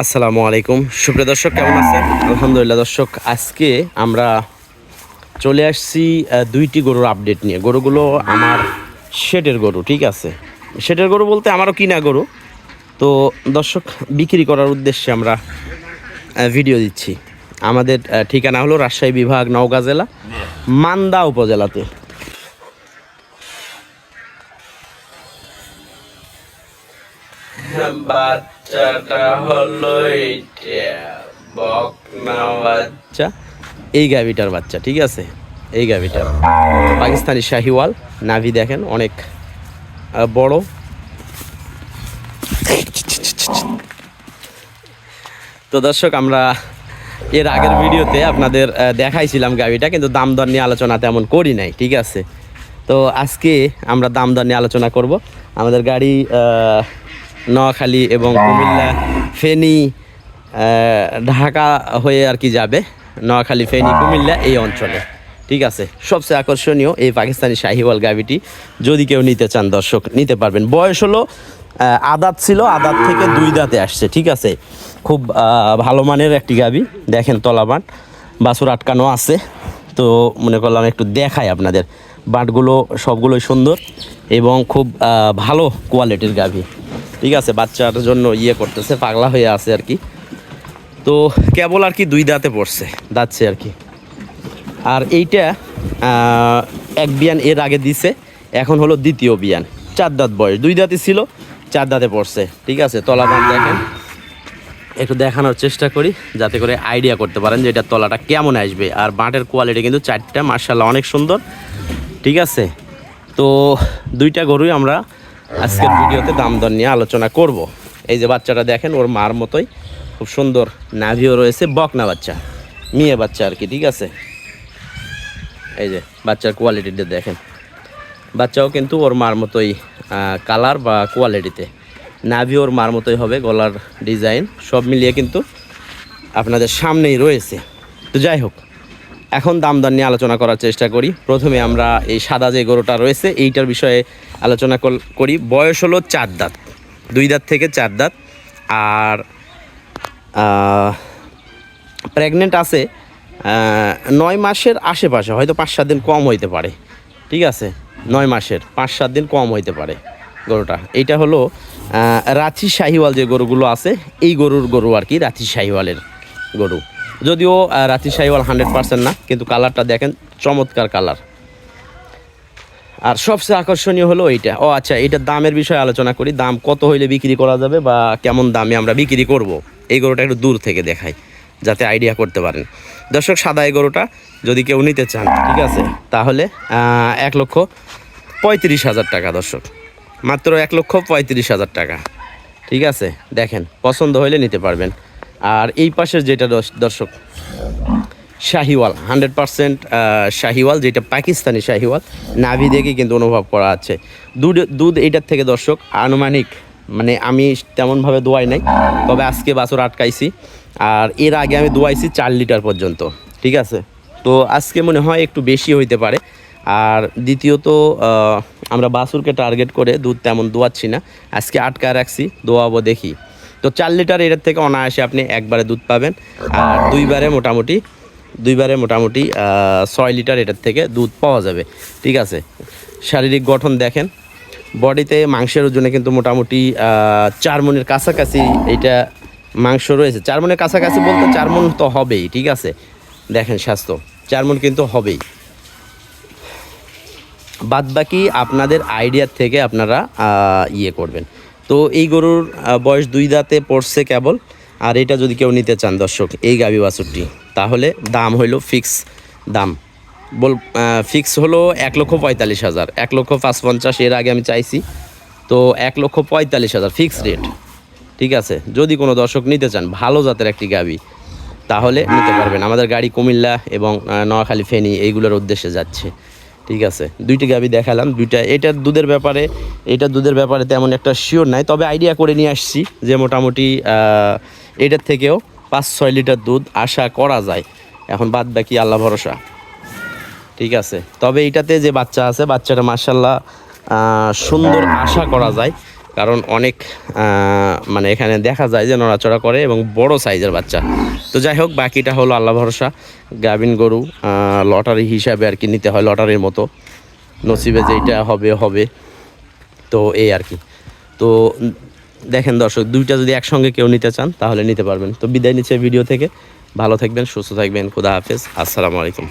আসসালামু আলাইকুম। সুপ্রিয় দর্শক, কেমন আছেন? আলহামদুলিল্লাহ দর্শক, আজকে আমরা চলে আসছি দুইটি গরুর আপডেট নিয়ে। গরুগুলো আমার শেডের গরু, ঠিক আছে? শেডের গরু বলতে আমারও কিনা গরু। তো দর্শক, বিক্রি করার উদ্দেশ্যে আমরা ভিডিও দিচ্ছি। আমাদের ঠিকানা হলো রাজশাহী বিভাগ, নওগাঁ জেলা, মান্দা উপজেলাতে। বাচ্চাটা হলো বাচ্চা। এই গাভিটার বাচ্চা, ঠিক আছে? এই গাভিটার। পাকিস্তানি শাহিওয়াল, নাভি দেখেন, অনেক বড়। তো দর্শক, আমরা এর আগের ভিডিওতে আপনাদের দেখাইছিলাম গাভিটা, কিন্তু দাম দর নিয়ে আলোচনা তেমন করি নাই, ঠিক আছে? তো আজকে আমরা দাম দর নিয়ে আলোচনা করব। আমাদের গাড়ি নোয়াখালী এবং কুমিল্লা ফেনী ঢাকা হয়ে আর কি যাবে। নোয়াখালী ফেনী কুমিল্লা এই অঞ্চলে। ঠিক আছে? সবচেয়ে আকর্ষণীয় এই পাকিস্তানি শাহিওয়াল গাভিটি যদি কেউ নিতে চান দর্শক নিতে পারবেন। বয়স হলো আদাত ছিল আদাত থেকে দুই দাঁতে আসছে ঠিক আছে? খুব ভালো মানের একটি গাভি। দেখেন তলাবাট বাছুর আটকানো আছে। তো মনে করলাম একটু দেখাই আপনাদের। বাটগুলো সবগুলোই সুন্দর এবং খুব ভালো কোয়ালিটির গাভি। ঠিক আছে, বাচ্চার জন্য ইয়ে করতেছে, পাগলা হয়ে আছে আর কি। তো কেবল আর কি দুই দাঁতে পড়ছে, দাঁতছে আর কি। আর এইটা এক বিয়ান এর আগে দিছে, এখন হলো দ্বিতীয় বিয়ান। চার দাঁত বয়স, দুই দাঁতই ছিল, চার দাঁতে পড়ছে, ঠিক আছে তলাবান দেখেন। একটু দেখানোর চেষ্টা করি, যাতে করে আইডিয়া করতে পারেন যে এটা তলাটা কেমন আসবে। আর বাঁটের কোয়ালিটি কিন্তু চারটা মার্শাল্লাহ অনেক সুন্দর, ঠিক আছে। তো দুইটা গরুই আমরা আজকের ভিডিওতে দাম দর নিয়ে আলোচনা করব। এই যে বাচ্চাটা দেখেন, ওর মার মতোই খুব সুন্দর নাভিও রয়েছে, বকনা বাচ্চা, মেয়ে বাচ্চা আর কি, ঠিক আছে? এই যে বাচ্চার কোয়ালিটিটা দেখেন। বাচ্চাও কিন্তু ওর মার মতোই কালার বা কোয়ালিটিতে নাভি ওর মার মতোই হবে, গলার ডিজাইন সব মিলিয়ে কিন্তু আপনাদের সামনেই রয়েছে। তো যাই হোক এখন দাম দর নিয়ে আলোচনা করার চেষ্টা করি। প্রথমে আমরা এই সাদা যে গরুটা রয়েছে, এইটার বিষয়ে আলোচনা কর- বয়স হলো চার দাঁত, দুই দাঁত থেকে চার দাঁত। আর প্রেগনেন্ট আছে নয় মাসের আশেপাশে, হয়তো পাঁচ সাত দিন কম হইতে পারে। ঠিক আছে? নয় মাসের, পাঁচ সাত দিন কম হইতে পারে গরুটা। এইটা হলো রাঁচি শাহিওয়াল যে গরুগুলো আছে, এই গরুর গরু আর কি, রাঁচি শাহিওয়ালের গরু। যদিও রাতি শাহিওয়াল হান্ড্রেড পার্সেন্ট না, কিন্তু কালারটা দেখেন, চমৎকার কালার। আর সবচেয়ে আকর্ষণীয় হলো এইটা। ও আচ্ছা এটার দামের বিষয়ে আলোচনা করি। দাম কত হইলে বিক্রি করা যাবে বা কেমন দামে আমরা বিক্রি করব? এই গরুটা একটু দূর থেকে দেখাই, যাতে আইডিয়া করতে পারেন। দর্শক, সাদা এই গরুটা যদি কেউ নিতে চান, ঠিক আছে? তাহলে এক লক্ষ পঁয়ত্রিশ হাজার টাকা, দর্শক। মাত্র এক লক্ষ পঁয়ত্রিশ হাজার টাকা, ঠিক আছে? দেখেন, পছন্দ হইলে নিতে পারবেন। আর এই পাশের যেটা দর্শ- দর্শক, শাহিওয়াল, হান্ড্রেড পারসেন্ট শাহিওয়াল, যেটা পাকিস্তানি শাহিওয়াল, নাভি দেখে কিন্তু অনুভব করা আছে। দুধ দুধ এইটার থেকে দর্শক, আনুমানিক মানে আমি তেমনভাবে দোয়াই নাই, তবে আজকে বাছর আটকাইছি। আর এর আগে আমি দোয়াইছি চার লিটার পর্যন্ত, ঠিক আছে? তো আজকে মনে হয় একটু বেশি হইতে পারে। আর দ্বিতীয়ত আমরা বাছুরকে টার্গেট করে দুধ তেমন দোয়াচ্ছি না। আজকে আটকায় রাখছি, দোয়াবো দেখি। তো চার লিটার এটার থেকে অনায়াসে আপনি একবারে দুধ পাবেন। আর দুইবারে মোটামুটি দুইবারে মোটামুটি ছয় লিটার এটার থেকে দুধ পাওয়া যাবে। ঠিক আছে? শারীরিক গঠন দেখেন। বডিতে মাংসের ওজনে কিন্তু মোটামুটি চার মনের কাছাকাছি এটা মাংস রয়েছে। চার মনের কাছাকাছি বলতে চার মন তো হবেই, ঠিক আছে? দেখেন স্বাস্থ্য, চার মন কিন্তু হবেই। বাদ বাকি আপনাদের আইডিয়ার থেকে আপনারা ইয়ে করবেন। তো এই গরুর বয়স দুই দাঁতে পড়ছে কেবল। আর এটা যদি কেউ নিতে চান দর্শক, এই গাবি বাছুরটি, তাহলে দাম হইল ফিক্স দাম। বল ফিক্স হলো এক লক্ষ পঁয়তাল্লিশ হাজার। এক লক্ষ পাঁচ পঞ্চাশ এর আগে আমি চাইছি। তো এক লক্ষ পঁয়তাল্লিশ হাজার ফিক্স রেট ঠিক আছে? যদি কোনো দর্শক নিতে চান, ভালো জাতের একটি গাবি, তাহলে নিতে পারবেন। আমাদের গাড়ি কুমিল্লা এবং নোয়াখালী ফেনী এইগুলোর উদ্দেশ্যে যাচ্ছে। ঠিক আছে, দুইটা গাবি দেখালাম, দুইটা এটার দুধের ব্যাপারে, এটা দুধের ব্যাপারে তেমন একটা শিওর নাই, তবে আইডিয়া করে নিয়ে আসছি যে মোটামুটি এটার থেকেও পাঁচ, ছয় লিটার দুধ আশা করা যায়। এখন বাদ বাকি আল্লাহ ভরসা। ঠিক আছে, তবে এটাতে যে বাচ্চা আছে, বাচ্চাটা মার্শাল্লাহ সুন্দর আশা করা যায়। কারণ অনেক মানে এখানে দেখা যায় যে নড়াচড়া করে এবং বড় সাইজের বাচ্চা। তো যাই হোক, বাকিটা হলো আল্লাহ ভরসা। গাভিন গরু লটারি হিসাবে আর কি নিতে হয়, লটারির মতো। নসিবে যেইটা হবে হবে। তো এই আর কি। তো দেখেন দর্শক, দুইটা যদি একসঙ্গে কেউ নিতে চান, তাহলে নিতে পারবেন। তো বিদায় নিচ্ছে ভিডিও থেকে। ভালো থাকবেন, সুস্থ থাকবেন। খুদা হাফেজ। আসসালামু আলাইকুম।